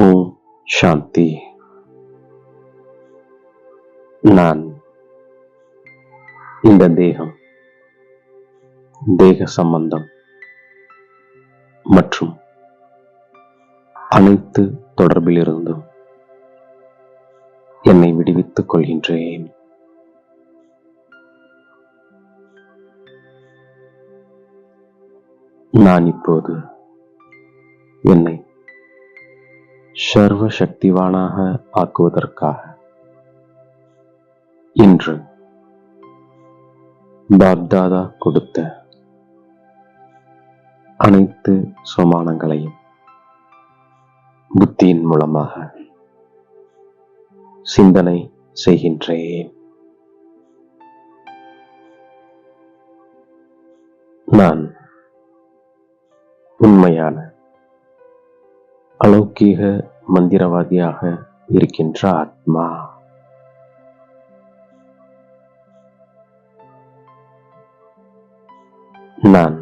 ஓம் சாந்தி. நான் இந்த தேகம் தேக சம்பந்தம் மற்றும் அனைத்து தொடர்பிலிருந்தும் என்னை விடுவித்துக் கொள்கின்றேன். நான் இப்போது சர்வ சக்திவானாக ஆக்குவதற்காக. இன்று பாப்தாதா கொடுத்த அனைத்து சோமானங்களையும் புத்தியின் மூலமாக சிந்தனை செய்கின்றேன். நான் உண்மையான அலௌகீக மந்திரவாதியாக இருக்கின்ற ஆத்மா. நான்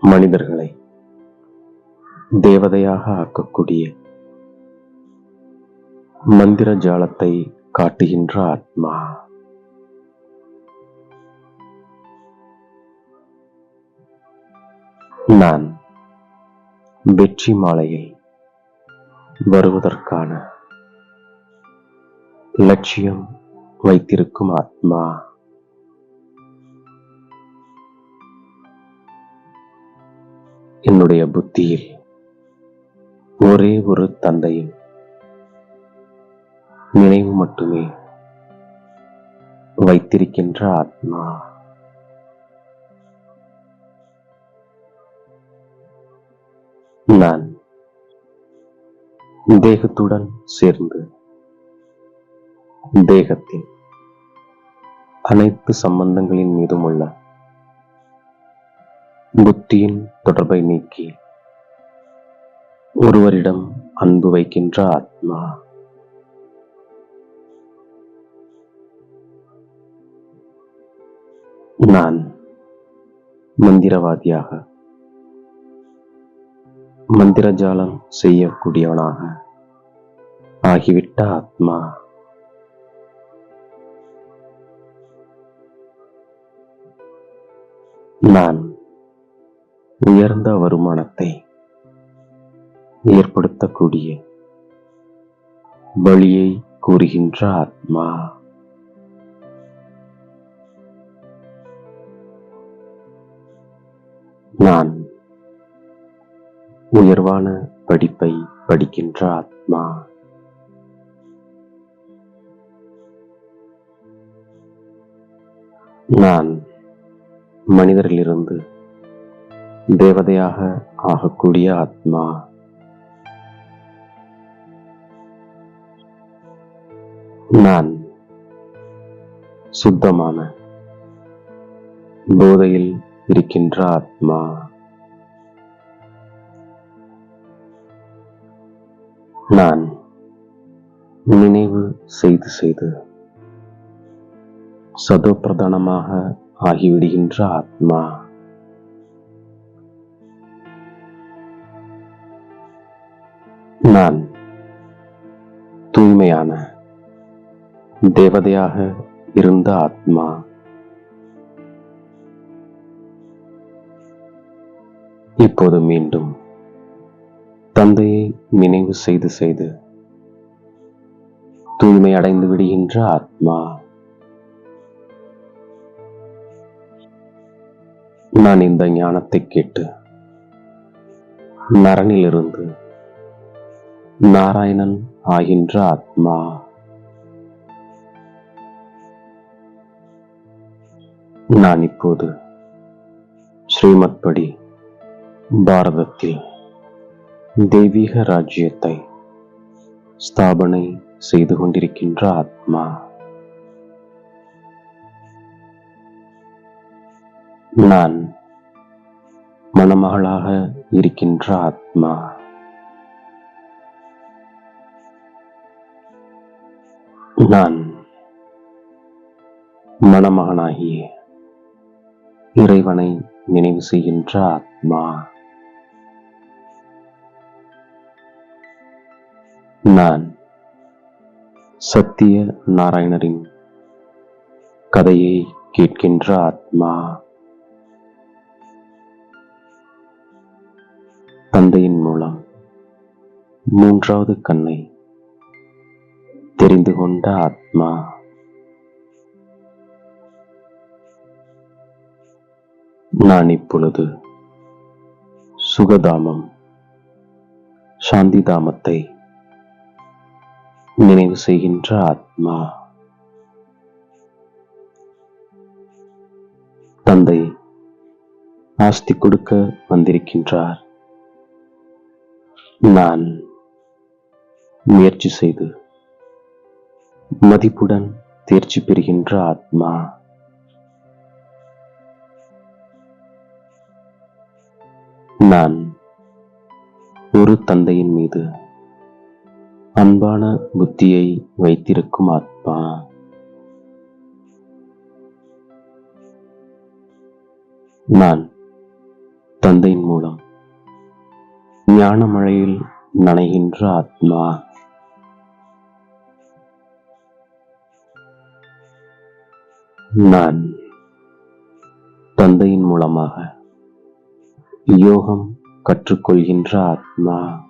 மனிதர்களை தேவதையாக ஆக்கக்கூடிய மந்திர ஜாலத்தை காட்டுகின்ற ஆத்மா. நான் வெற்றி மாலையில் வருவதற்கான லட்சியம் வைத்திருக்கும் ஆத்மா. என்னுடைய புத்தியில் ஒரே ஒரு தந்தையின் நினைவு மட்டுமே வைத்திருக்கின்ற ஆத்மா. தேகத்துடன் சேர்ந்து தேகத்தின் அனைத்து சம்பந்தங்களின் மீதும் உள்ள புத்தியின் தொடர்பை நீக்கி ஒருவரிடம் அன்பு வைக்கின்ற ஆத்மா நான் மந்திரவாதியாக மந்திரஜாலம் செய்யக்கூடியவனாக ஆகிவிட்ட ஆத்மா. நான் உயர்ந்த வருமானத்தை ஏற்படுத்தக்கூடிய வழியை கூறுகின்ற ஆத்மா. நான் உயர்வான படிப்பை படிக்கின்ற ஆத்மா. நான் மனிதரிலிருந்து தேவதையாக ஆகக்கூடிய ஆத்மா. நான் சுத்தமான போதையில் இருக்கின்ற ஆத்மா. நான் நினைவு செய்து செய்து சதோபிரதானமாக ஆகிவிடுகின்ற ஆத்மா. நான் தூய்மையான தேவதையாக இருந்த ஆத்மா. இப்போது மீண்டும் தந்தையை நினைவு செய்து செய்து தூய்மை அடைந்து விடுகின்ற ஆத்மா. நான் இந்த ஞானத்தை கேட்டு நரனிலிருந்து நாராயணன் ஆகின்ற ஆத்மா. நான் இப்போது ஸ்ரீமத் படி பாரதத்தில் தெய்வீக ராஜ்யத்தை ஸ்தாபனை செய்து கொண்டிருக்கின்ற ஆத்மா. நான் மணமகளாக இருக்கின்ற ஆத்மா. நான் மணமகனாகிய இறைவனை நினைவு செய்கின்ற ஆத்மா. நான் சத்திய நாராயணரின் கதையை கேட்கின்ற ஆத்மா. தந்தையின் மூலம் மூன்றாவது கண்ணை தெரிந்து கொண்ட ஆத்மா. நான் இப்பொழுது சுகதாமம் சாந்திதாமத்தை நினைவு செய்கின்ற ஆத்மா. தந்தை ஆஸ்தி கொடுக்க வந்திருக்கின்றார். நான் முயற்சி செய்து மதிப்புடன் தேர்ச்சி பெறுகின்ற ஆத்மா. நான் ஒரு தந்தையின் மீது அன்பான புத்தியை வைத்திருக்கும் ஆத்மா. நான் தந்தையின் மூலம் ஞான மழையில் நனைகின்ற ஆத்மா. நான் தந்தையின் மூலமாக யோகம் கற்றுக்கொள்கின்ற ஆத்மா.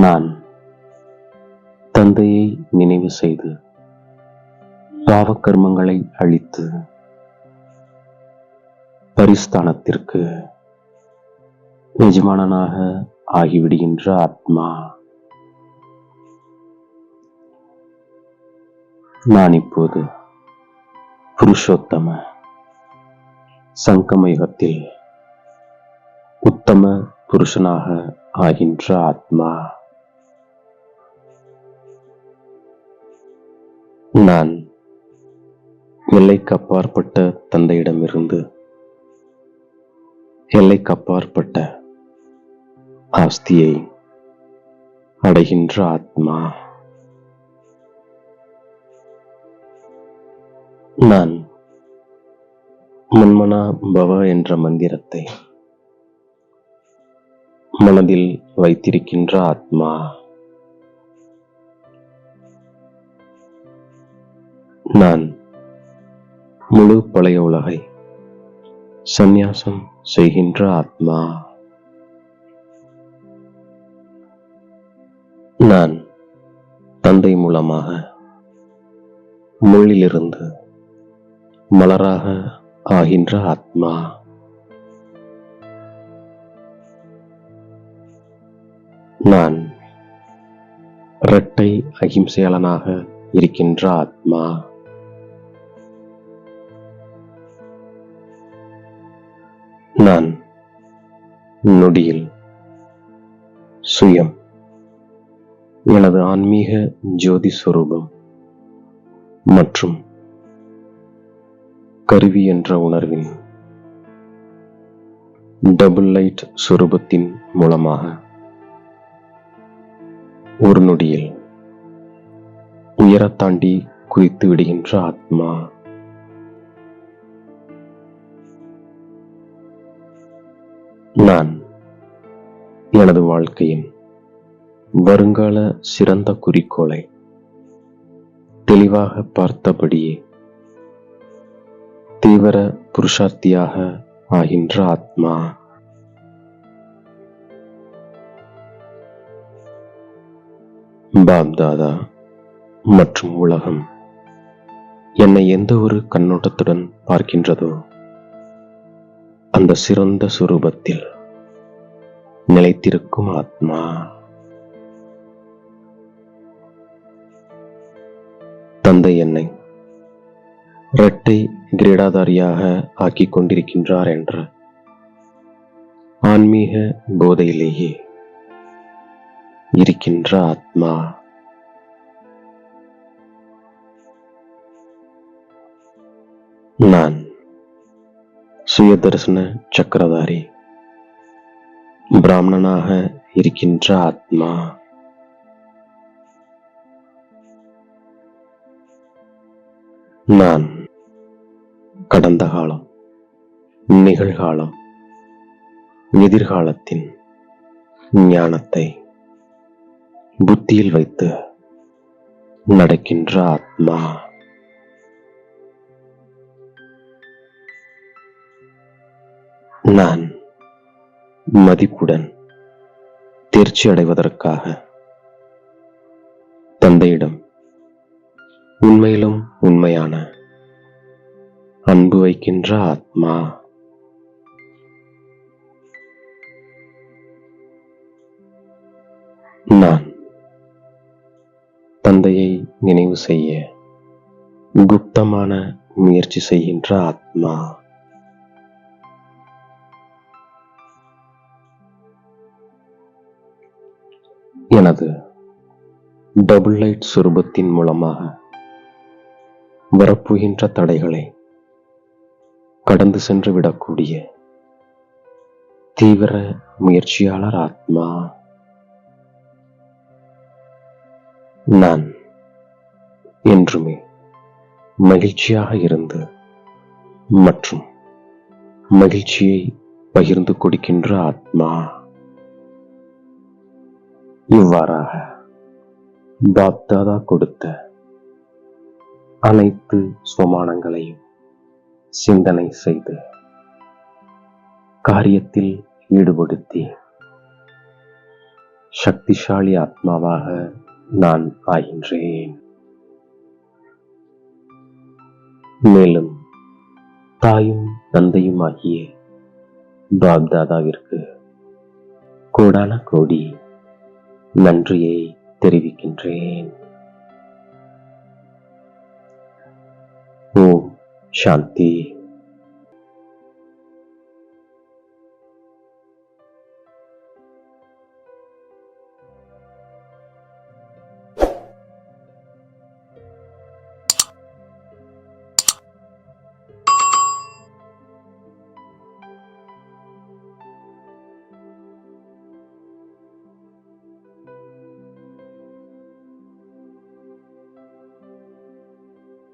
நான் தந்தையை நினைவு செய்து பாவக்கர்மங்களை அழித்து பரிஸ்தானத்திற்கு எஜமானனாக ஆகிவிடுகின்ற ஆத்மா. நான் இப்போது புருஷோத்தம சங்கமயுகத்தில் உத்தம புருஷனாக ஆகின்ற ஆத்மா. நான் எல்லைக்கு அப்பாற்பட்ட தந்தையிடமிருந்து எல்லைக்கு அப்பாற்பட்ட ஆஸ்தியை அடைகின்ற ஆத்மா. நான் மன்மனா பவ என்ற மந்திரத்தை மனதில் வைத்திருக்கின்ற ஆத்மா. நான் முழு பழைய உலகை சந்நியாசம் செய்கின்ற ஆத்மா. நான் தந்தை மூலமாக முள்ளிலிருந்து மலராக ஆகின்ற ஆத்மா. நான் இரட்டை அகிம்சையாளனாக இருக்கின்ற ஆத்மா. நான் நொடியில் சுயம். எனது ஆன்மீக ஜோதி சுரூபம் மற்றும் கருவி என்ற உணர்வின் டபுள் லைட் சுரூபத்தின் மூலமாக ஒரு நொடியில் உயரத்தாண்டி குதித்து விடுகின்ற ஆத்மா நான் எனது வாழ்க்கையின் வருங்கால சிறந்த குறிக்கோளை தெளிவாக பார்த்தபடியே தீவிர புருஷார்த்தியாக ஆகின்ற ஆத்மா. பாப்தாதா மற்றும் உலகம் என்னை எந்த ஒரு கண்ணோட்டத்துடன் பார்க்கின்றதோ அந்த சிறந்த சுரூபத்தில் நிலைத்திருக்கும் ஆத்மா. தந்தை என்னை இரட்டை கிரீடாதாரியாக ஆக்கிக் கொண்டிருக்கின்றார் என்ற ஆன்மீக போதையிலேயே இருக்கின்ற ஆத்மா. நான் சுயதர்சன சக்கரதாரி. பிராமணனாக இருக்கின்ற ஆத்மா. நான் கடந்த காலம் நிகழ்காலம் எதிர்காலத்தின் ஞானத்தை புத்தியில் வைத்து நடக்கின்ற ஆத்மா. நான் மதிப்புடன் தேர்ச்சி அடைவதற்காக தந்தையிடம் உண்மையிலும் உண்மையான அன்பு வைக்கின்ற ஆத்மா. நான் தந்தையை நினைவு செய்ய குப்தமான முயற்சி செய்கின்ற ஆத்மா. எனது டபுள் லைட் சுரூபத்தின் மூலமாக வரப்போகின்ற தடைகளை கடந்து சென்று விடக்கூடிய தீவிர முயற்சியாளர் ஆத்மா நான் என்றுமே மகிழ்ச்சியாக இருந்து மற்றும் மகிழ்ச்சியை பகிர்ந்து கொடுக்கின்ற ஆத்மா இவ்வாறாக பாப்தாதா கொடுத்த அனைத்து சுவமானங்களையும் சிந்தனை செய்து காரியத்தில் ஈடுபடுத்தி சக்திசாலி ஆத்மாவாக நான் ஆகின்றேன். மேலும் தாயும் தந்தையும் ஆகிய பாப்தாதாவிற்கு கோடான கோடி நன்றியை தெரிவிக்கின்றேன். ஓம் சாந்தி.